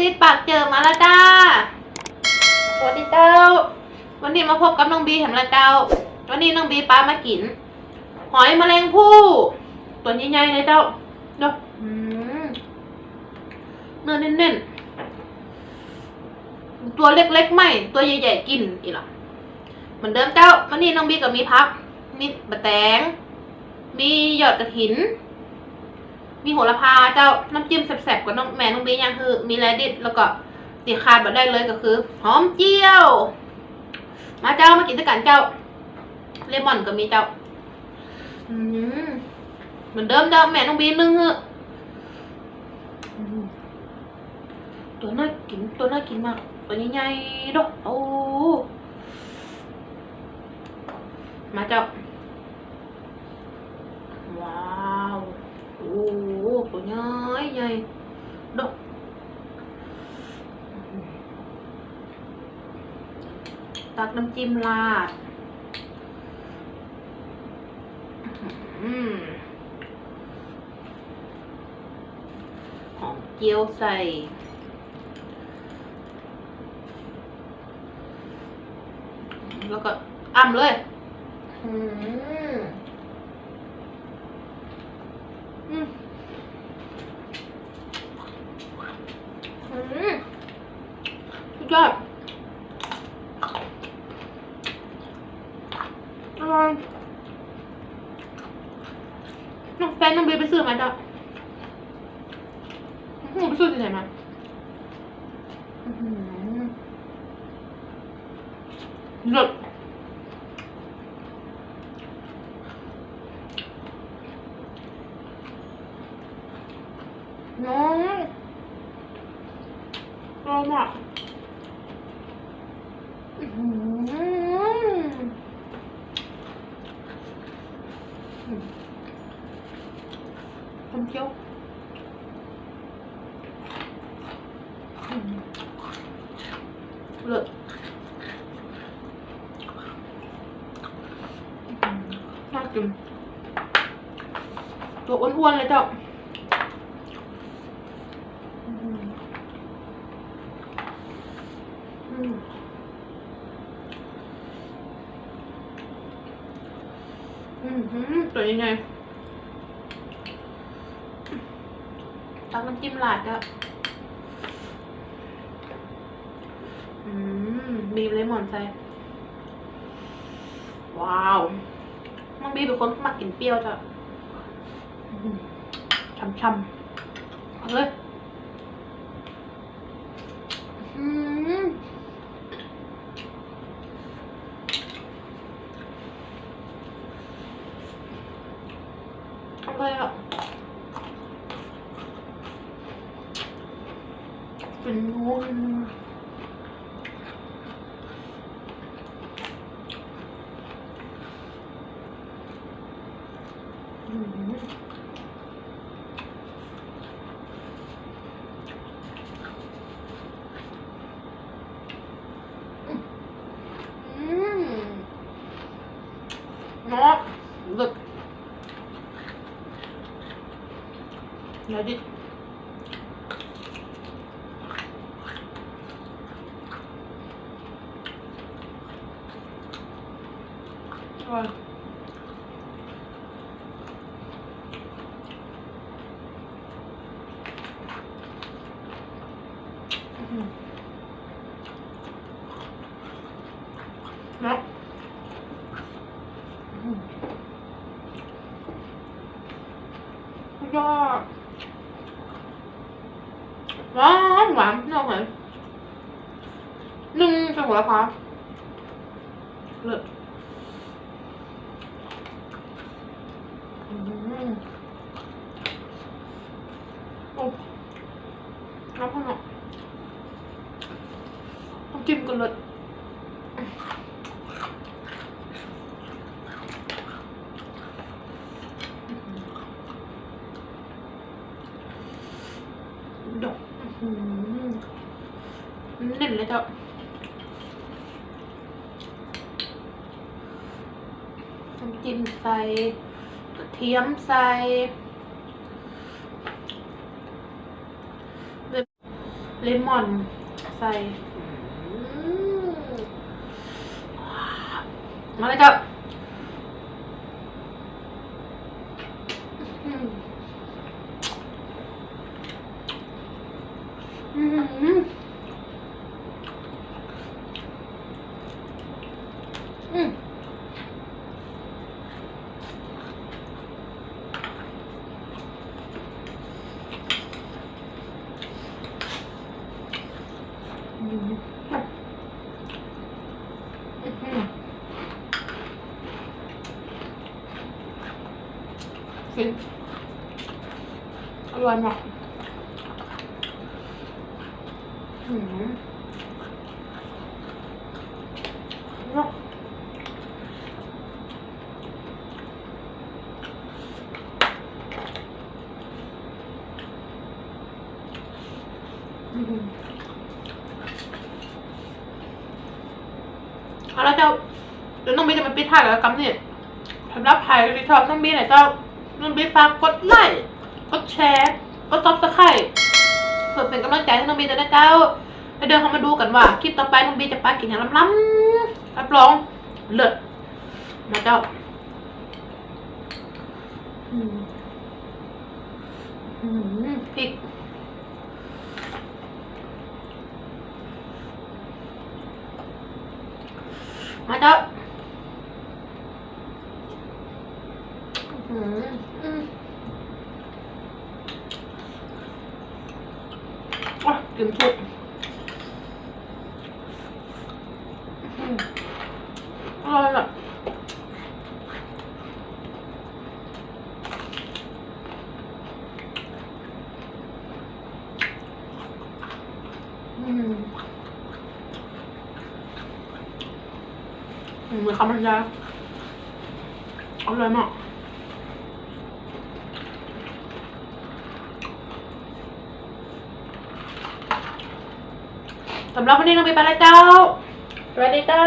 ซีดปากเจอมาแล้วจ้าสวัสดีเจ้า วันนี้มาพบกับน้องบีแหมละเจ้า วันนี้น้องบีป้ามากิน หอยแมลงภู่ตัวใหญ่ๆเลยเจ้าเนาะเนื้อเน้นๆ ตัวเล็กๆไม่ ตัวใหญ่ๆกินอีหล่ะเหมือนเดิมเจ้า วันนี้น้องบีก็มีพัก มีบะแตง มีหยอดกระถิน มีโหระพาเจ้าน้ำจิ้มแซ่บๆกับน้องแม่น้องเบีอย่างคือ มีแรดิสแล้วก็ตีขาดแบบได้เลยก็คือ หอมเจียว มาเจ้ามากินด้วยกันเจ้า เลมอนก็มีเจ้าเหมือนเดิมเจ้าแม่น้องเบีนึ่งเหอะตัวน่ากินตัวน่ากินมาก ตัวใหญ่ๆดอกโอ้มาเจ้าว้า ตัวใหญ่ใหญ่ดอกตักน้ำจิ้มราดหอมเจียวใส่แล้วก็อ้ำเลย อืมอืมอืมสุดยอด อร่อยน้องแฟนน้องเบย์ไปซื้อมาจ้ะน้อหือไปซื้อที่ไหนมาอื้อหือเลิศน้องรอมากอื้อหือ ทำเจียวอื้อหือเลิศ ตักน้ำจิ้มหลาดก็อืมบีบเลมอนใส่ ว้าวน้องบีเป็นคนมักกินเปรี้ยวจ้ะอืมช่ำๆเอาเลย อืมอะไรอะ เป็นงูอืมอืมเนาะเลิกเดี๋ยวดิอร่อยอื้อหือเนาะ ยอดหวานหวานนอกไหนหนึ่งจังหวะคะเลิศอืมโอ้น้ำมันอะต้องกินกันเลยดอกอื้อหือเนะเจ้าน้ำจิ้มใส่กระเทียมใส่เลมอนใส่มมาเลยครับอืมอืมอืมอืมอืม ฟินอร่อยมากอืมเนาะ เอาแล้วเจ้าเดี๋ยวน้องบีจะมาปิดท้ายกับกำนี่สำหรับใครที่ชอบน้องบีเนี่ยเจ้าน้องบีฝากกดไลค์กดแชร์กดซับสไครต์เพื่อเป็นกำลังใจให้น้องบีจะได้เจ้าไปเดินเข้ามาดูกันว่าคลิปต่อไปน้องบีจะไปกินอย่างล้ำๆรับรองเลิศนะเจ้าอืมอืมพริก มาเจ้าอืมอืมอะกินชุดอืมอร่อยอะอืม อื มีคำบรรยายอร่อยมากสำหรับวันนี้น้องบีไปแล้วเจ้าสวัสดีเจ้า